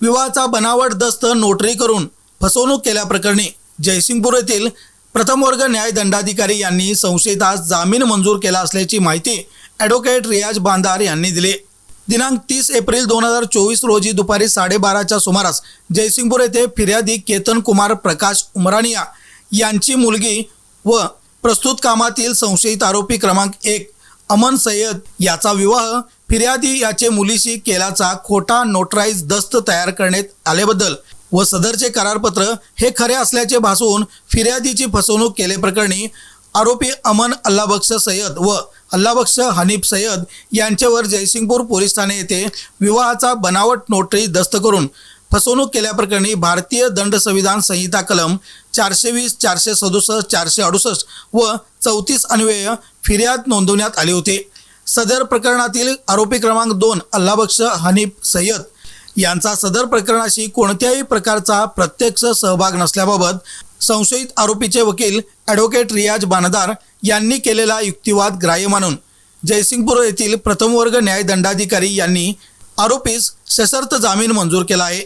विवाहाचा बनावट दस्त नोटरी करून फसवणूक केल्याप्रकरणी जयसिंगपूर येथील प्रथम वर्ग न्याय दंडाधिकारी यांनी संशयितास जामीन मंजूर केला असल्याची माहिती ॲडव्होकेट रियाज बांदार यांनी दिली. दिनांक तीस एप्रिल दोन हजार चोवीस रोजी दुपारी साडेबाराच्या सुमारास जयसिंगपूर येथे फिर्यादी केतन कुमार प्रकाश उमरानिया यांची मुलगी व प्रस्तुत कामातील संशयित आरोपी क्रमांक एक अमन सय्यद याचा विवाह फिर्यादी याचे मुलीशी केल्याचा खोटा नोटराईज दस्त तयार करण्यात आल्याबद्दल व सदरचे करारपत्र हे खरे असल्याचे भासून फिर्यादीची फसवणूक केल्याप्रकरणी आरोपी अमन अल्लाबक्ष सय्यद व अल्लाबक्ष हनीफ सय्यद यांच्यावर जयसिंगपूर पोलीस ठाणे येथे विवाहाचा बनावट नोटरी दस्त करून फसवणूक केल्याप्रकरणी भारतीय दंड संविधान संहिता कलम चारशे वीस चारशे सदुसष्ट चारशे अडुसष्ट व चौतीस अन्वय फिर्याद नोंदवण्यात आले होते. सदर प्रकरणातील आरोपी क्रमांक दोन अल्लाबक्ष हनीफ सय्यद यांचा सदर प्रकरणाशी कोणत्याही प्रकारचा प्रत्यक्ष सहभाग नसल्याबाबत संशयित आरोपीचे वकील ॲडव्होकेट रियाज बानदार यांनी केलेला युक्तिवाद ग्राह्य मानून जयसिंगपूर येथील प्रथमवर्ग न्याय दंडाधिकारी यांनी आरोपीस सशर्त जामीन मंजूर केला आहे.